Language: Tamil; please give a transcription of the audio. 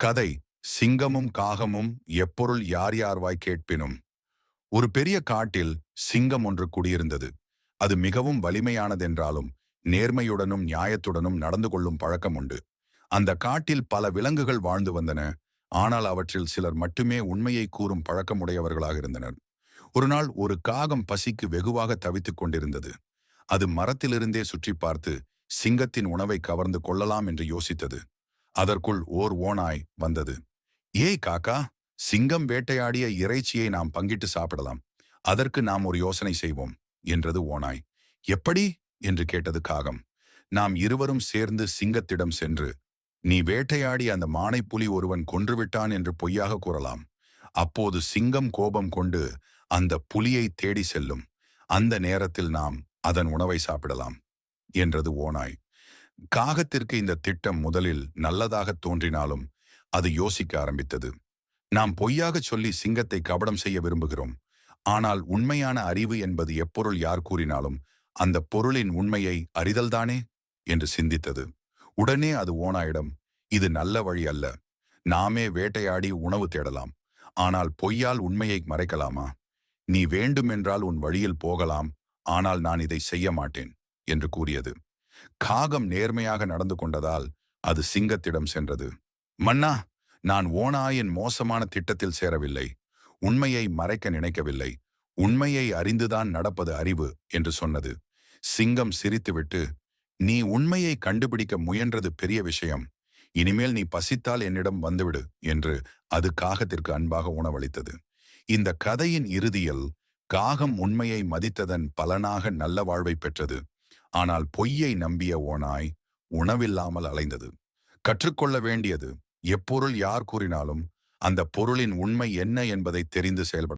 கதை சிங்கமும் காகமும் எப்பொருள் யார் யார்வாய் கேட்பினும். ஒரு பெரிய காட்டில் சிங்கம் ஒன்று குடியிருந்தது. அது மிகவும் வலிமையானதென்றாலும் நேர்மையுடனும் நியாயத்துடனும் நடந்து கொள்ளும் பழக்கம் உண்டு. அந்த காட்டில் பல விலங்குகள் வாழ்ந்து வந்தன. ஆனால் அவற்றில் சிலர் மட்டுமே உண்மையை கூறும் பழக்கமுடையவர்களாக இருந்தனர். ஒருநாள் ஒரு காகம் பசிக்கு வெகுவாக தவித்துக் கொண்டிருந்தது. அது மரத்திலிருந்தே சுற்றி பார்த்து சிங்கத்தின் உணவை கவர்ந்து கொள்ளலாம் என்று யோசித்தது. அதற்குள் ஓர் ஓனாய் வந்தது. ஏய் காக்கா சிங்கம் வேட்டையாடிய இறைச்சியை நாம் பங்கிட்டு சாப்பிடலாம். அதற்கு நாம் ஒரு யோசனை செய்வோம் என்றது ஓனாய் எப்படி? என்று கேட்டது காகம். நாம் இருவரும் சேர்ந்து சிங்கத்திடம் சென்று நீ வேட்டையாடி அந்த மானைப்புலி ஒருவன் கொன்றுவிட்டான் என்று பொய்யாக கூறலாம். அப்போது சிங்கம் கோபம் கொண்டு அந்த புலியை தேடி செல்லும். அந்த நேரத்தில் நாம் அதன் உணவை சாப்பிடலாம் என்றது ஓனாய் காகத்திற்கு இந்த திட்டம் முதலில் நல்லதாக தோன்றினாலும் அது யோசிக்க ஆரம்பித்தது. நாம் பொய்யாக சொல்லி சிங்கத்தை கபடம் செய்ய விரும்புகிறோம். ஆனால் உண்மையான அறிவு என்பது எப்பொருள் யார் கூறினாலும் அந்த பொருளின் உண்மையை அறிதல்தானே என்று சிந்தித்தது. உடனே அது ஓனாயிடம் இது நல்ல வழி அல்ல. நாமே வேட்டையாடி உணவு தேடலாம். ஆனால் பொய்யால் உண்மையை மறைக்கலாமா? நீ வேண்டுமென்றால் உன் வழியில் போகலாம். ஆனால் நான் இதை செய்ய மாட்டேன் என்று கூறியது. காகம் நேர்மையாக நடந்து கொண்டதால் அது சிங்கத்திடம் சென்றது. மன்னா நான் ஓனாயின் மோசமான திட்டத்தில் சேரவில்லை. உண்மையை மறைக்க நினைக்கவில்லை. உண்மையை அறிந்துதான் நடப்பது அறிவு என்று சொன்னது. சிங்கம் சிரித்துவிட்டு நீ உண்மையை கண்டுபிடிக்க முயன்றது பெரிய விஷயம். இனிமேல் நீ பசித்தால் என்னிடம் வந்துவிடு என்று அது காகத்திற்கு அன்பாக உணவளித்தது இந்த கதையின் இறுதியில் காகம் உண்மையை மதித்ததன் பலனாக நல்ல வாழ்வை பெற்றது. ஆனால் பொய்யை நம்பிய ஓனாய் உணவில்லாமல் அலைந்தது. கற்றுக்கொள்ள வேண்டியது. எப்பொருள் யார் கூறினாலும் அந்த பொருளின் உண்மை என்ன என்பதை தெரிந்து செயல்பட